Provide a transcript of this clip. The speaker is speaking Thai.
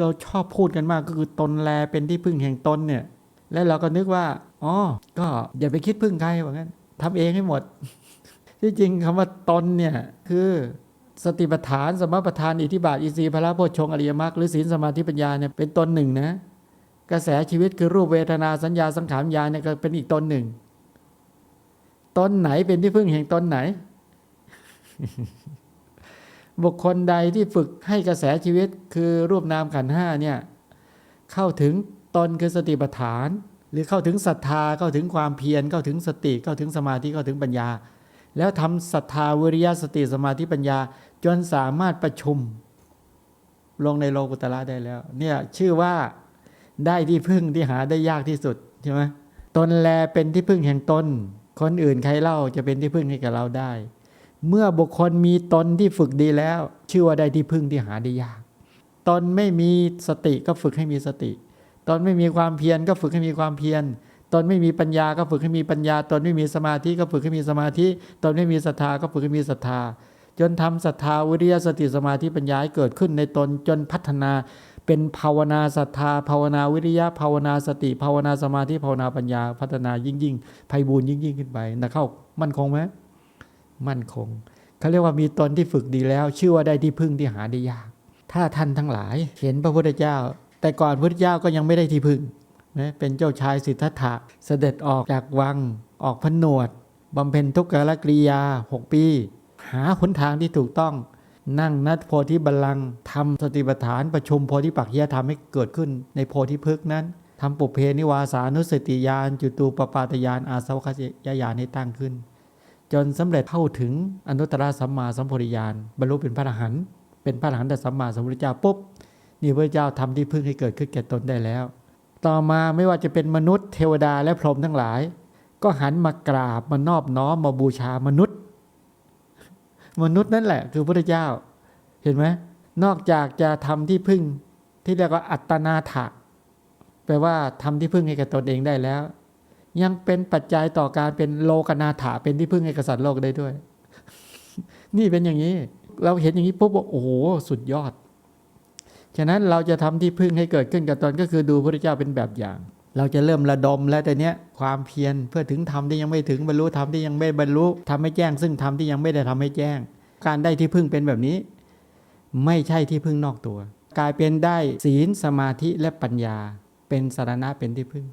เราชอบพูดกันมากก็คือตนแลเป็นที่พึ่งแห่งตนเนี่ย แล้วเราก็นึกว่าอ๋อก็อย่าไปคิดพึ่งใครว่างั้นทำเองให้หมด ที่จริงคำว่าตนเนี่ยคือสติปัฏฐานสมปัฏฐานอิทธิบาทอินทรีย์พระโพชงอริยมรรคหรือศีลสมาธิปัญญาเนี่ยเป็นตนหนึ่งนะกระแสชีวิตคือรูปเวทนาสัญญาสังขารญาเนี่ยก็เป็นอีกตนหนึ่งตนไหนเป็นที่พึ่งแห่งตนไหน บุคคลใดที่ฝึกให้กระแสชีวิตคือรูปนามขันห้าเนี่ยเข้าถึงตนคือสติปัฏฐาน หรือเข้าถึงศรัทธาเข้าถึงความเพียรเข้าถึงสติเข้าถึงสมาธิเข้าถึงปัญญา แล้วทำศรัทธาวิริยะสติสมาธิปัญญา จนสามารถประชุม ลงในโลกุตละได้แล้ว เนี่ยชื่อว่าได้ที่พึ่งที่หาได้ยากที่สุดใช่ไหมตนแลเป็นที่พึ่งแห่งตนคนอื่นใครเล่าจะเป็นที่พึ่งให้กับเราได้ เมื่อบุคคลมีตนที่ฝึกดีแล้ว ชื่อว่าได้ที่พึ่งที่หาได้ยาก ตนไม่มีสติก็ฝึกให้มีสติ ตนไม่มีความเพียรก็ฝึกให้มีความเพียร ตนไม่มีปัญญาก็ฝึกให้มีปัญญา ตนไม่มีสมาธิก็ฝึกให้มีสมาธิ ตนไม่มีศรัทธาก็ฝึกให้มีศรัทธา จนทำศรัทธาวิริยสติสมาธิปัญญาให้เกิดขึ้นในตนจนพัฒนาเป็นภาวนาศรัทธาภาวนาวิริยะภาวนาสติภาวนาสมาธิภาวนาปัญญา พัฒนายิ่งยิ่งไพบูรย์ยิ่งยิ่งขึ้นไปนะเข้ามั่นคงไหม มั่นคงเขาเรียกว่ามีตนที่ฝึกดีแล้ว ชื่อว่าได้ที่พึ่งที่หาได้ยาก ถ้าท่านทั้งหลายเห็นพระพุทธเจ้า แต่ก่อนพุทธเจ้าก็ยังไม่ได้ที่พึ่งนะเป็นเจ้าชายสิทธัตถะเสด็จออกจากวัง ออกพนวดบำเพ็ญทุกขลกริยา 6 ปี หาหนทางที่ถูกต้อง นั่งนัดโพธิบัลลังก์ทำสติปัฏฐานประชุมโพธิปักขียธรรมให้เกิดขึ้นในโพธิพฤกษ์นั้นทำปุเพนิวาสานุสติญาณจุตูปปาตญาณอาสวัคยญาณให้ตั้งขึ้น จนสำเร็จเข้าถึงอนุตตรสัมมาสัมโพธิญาณบรรลุเป็นพระอรหันต์เป็นพระอรหันต์แต่สัมมาสัมพุทธเจ้าปุ๊บนี่พระเจ้าทำที่พึ่งให้เกิดขึ้นแก่ตนได้แล้ว ต่อมาไม่ว่าจะเป็นมนุษย์เทวดาและพรหมทั้งหลาย ก็หันมากราบมานอบน้อมมาบูชามนุษย์ มนุษย์นั่นแหละ คือพระเจ้า เห็นไหมนอกจากจะทำที่พึ่งที่เรียกว่าอัตนาถะแปลว่าทำที่พึ่งให้กับตนเองได้แล้ว ยังเป็นปัจจัยต่อการเป็นโลกนาถาเป็นที่พึ่งให้กษัตริย์โลกได้ด้วย นี่เป็นอย่างนี้ เราเห็นอย่างนี้ปุ๊บว่าโอ้โหสุดยอด ฉะนั้นเราจะทำที่พึ่งให้เกิดขึ้นกับตนก็คือดูพระเจ้าเป็นแบบอย่าง เราจะเริ่มระดมแล้วแต่เนี้ยความเพียรเพื่อถึงธรรมที่ยังไม่ถึงบรรลุธรรมที่ยังไม่บรรลุทำให้แจ้ง ซึ่งธรรมที่ยังไม่ได้ทำให้แจ้ง การได้ที่พึ่งเป็นแบบนี้ ไม่ใช่ที่พึ่งนอกตัว กลายเป็นได้ศีลสมาธิและปัญญา เป็นสารณะเป็นที่พึ่ง